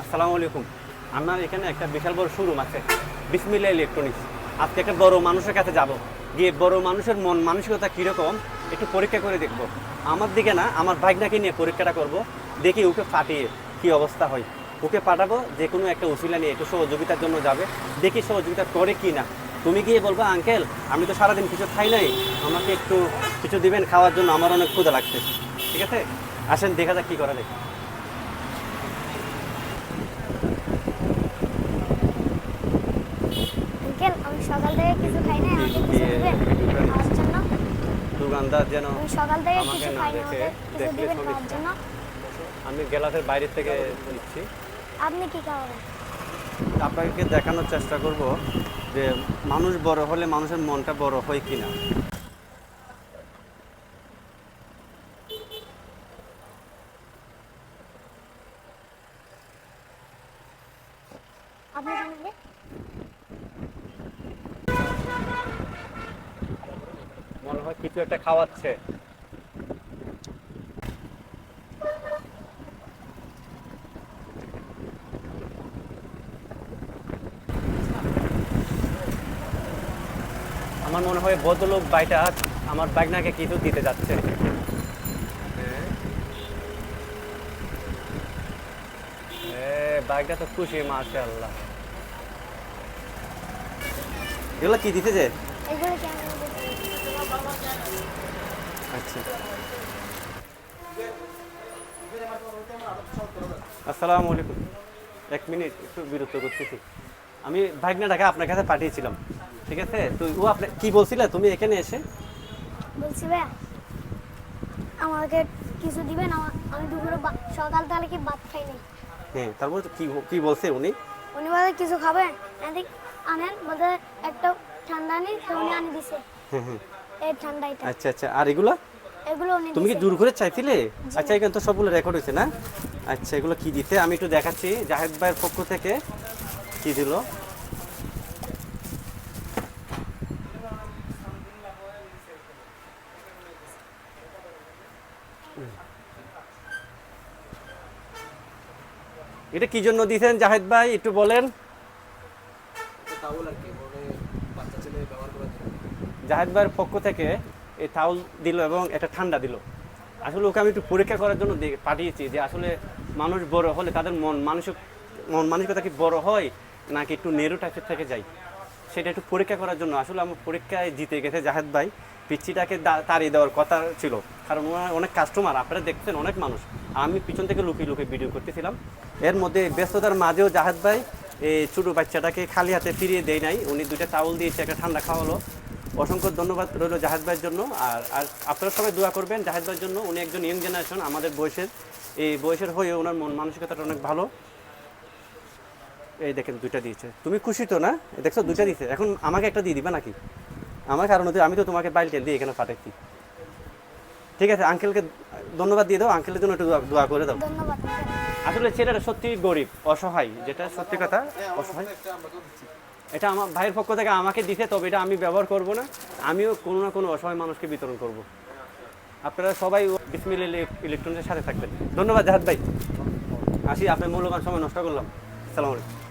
আসসালামু আলাইকুম। আমার এখানে একটা বিশাল বড় শোরুম আছে বিসমিল্লা ইলেকট্রনিক্স আজকে একটা বড় মানুষের কাছে যাব। গিয়ে বড় মানুষের মন, মানসিকতা কীরকম, একটু পরীক্ষা করে দেখব। আমার দিকে না, আমার বাইকটাকে নিয়ে পরীক্ষাটা করব, দেখি ওকে ফাটিয়ে কি অবস্থা হয়। ওকে পাঠাবো, যে কোনো একটা উসিলা নিয়ে একটু সহযোগিতার জন্য যাবে। দেখি সহযোগিতা করে কি না। তুমি গিয়ে বলব, আঙ্কেল, আমি তো সারাদিন কিছু খাই নাই। আমাকে একটু কিছু দিবেন খাওয়ার জন্য, আমার অনেক ক্ষুদা লাগছে। ঠিক আছে? আসেন, দেখা যাক কী করা যায় আঙ্কেল আমি সকাল থেকে কিছু খাই নাই আমাকে কিছু দিবেন? খাওয়ার জন্য? দোকানদার যেন সকাল থেকে কিছু খাই আমাকে কিছু দিবেন খাওয়ার জন্য? আমি গেলাসের বাইরে থেকে নিচ্ছি আপনি কি খাওয়াবেন? আপনাকে দেখানোর চেষ্টা করব যে মানুষ বড় হলে মানুষের মনটা বড় হয় কি না আপনি হয় কিছু একটা খাওয়াচ্ছে। আমার মনে হয় ভদ্রলোক বাইটা আমার বাইকনাকে কিছু দিতে যাচ্ছে। বাইকটা তো খুশি মাশাআল্লাহ। এগুলো কি দিতে যে এগুলো? আচ্ছা। আসসালামু আলাইকুম। এক মিনিট একটু বিরক্ত করতেছি। আমি ভাগনাটাকে আপনার কাছে পাঠিয়েছিলাম ঠিক আছে? তো ও আপনি কি বলছিলে? তুমি এখানে এসে? বলছি আমাকে কিছু দিবেন? আমা- আমি দুপুরে সকাল তাহলে কি ভাত খাই নাই? হ্যাঁ তারপর তো কি কি বলছে উনি? উনি বলে কিছু খাবেন? এদিক আনেন বলতে একটা ঠান্ডা আনি তো উনি আনি দিছে। হ্যাঁ হ্যাঁ। এই আচ্ছা আচ্ছা। আর এগুলো? এগুলো তুমি কি। জোর করে চাইছিলে? আচ্ছা এখানে তো সবগুলো রেকর্ড হয়েছে না? আচ্ছা এগুলো কি দিতে? আমি একটু দেখাচ্ছি। জাহেদ ভাইয়ের পক্ষ থেকে কি দিল? এটা কি জন্য দিয়েছেন জাহেদ ভাই? একটু বলেন টাওয়াল আর কি মানে বাচ্চা ছেলে ব্যবহার করার জন্য জাহেদ ভাইয়ের পক্ষ থেকে এই তাউল দিল এবং এটা ঠান্ডা দিল। আসলে ওকে আমি একটু পরীক্ষা করার জন্য পাঠিয়েছি যে আসলে মানুষ বড় হলে তাদের মন মানসিক, মন মানসিকতা কি বড় হয় নাকি একটু নেরু টাইপের থেকে যায়? সেটা একটু পরীক্ষা করার জন্য। আসলে আমার পরীক্ষায় জিতে গেছে জাহেদ ভাই পিচ্ছিটাকে তাড়িয়ে দেওয়ার কথা ছিল। কারণ অনেক কাস্টমার আপনারা দেখছেন অনেক মানুষ। আমি পিছন থেকে লুকিয়ে লুকিয়ে ভিডিও করতেছিলাম। এর মধ্যে ব্যস্ততার মাঝেও জাহেদ ভাই এই ছোটো বাচ্চাটাকে খালি হাতে ফিরিয়ে দেয় নাই। উনি দুইটা চাউল দিয়েছে, একটা ঠান্ডা খাওয়ালো। অসংখ্য ধন্যবাদ রইল জাহেদ ভাইয়ের জন্য। আর আর আপনারা সবাই দোয়া করবেন জাহেদ ভাইয়ের জন্য। উনি একজন ইয়ং জেনারেশন, আমাদের বয়সের। এই বয়সের হয়ে ওনার মন মানসিকতাটা অনেক ভালো। এই দেখেন দুইটা দিয়েছে। তুমি খুশি তো না? দেখছ, দুইটা দিয়েছে। এখন আমাকে একটা দিয়ে দিবা নাকি? আমার কারণ হচ্ছে আমি তো তোমাকে বাইল টেল দিয়ে এখানে পাঠাচ্ছি ঠিক আছে আঙ্কেলকে ধন্যবাদ দিয়ে দাও। আঙ্কেলের জন্য একটু দোয়া- করে দাও। ধন্যবাদ। আসলে ছেলেরা সত্যি গরিব, অসহায়। যেটা সত্যি কথা, অসহায়। এটা আমার ভাইয়ের পক্ষ থেকে আমাকে দিতে তবে এটা আমি ব্যবহার করব না। আমিও কোনো না কোনো অসহায় মানুষকে বিতরণ করব। আপনারা সবাই বিসমিল ইলেকট্রনিক্সের সাথে থাকবেন। ধন্যবাদ জাহাদ ভাই। আসি, আপনার মূল্যবান সময় নষ্ট করলাম। সালাম আলাইকুম।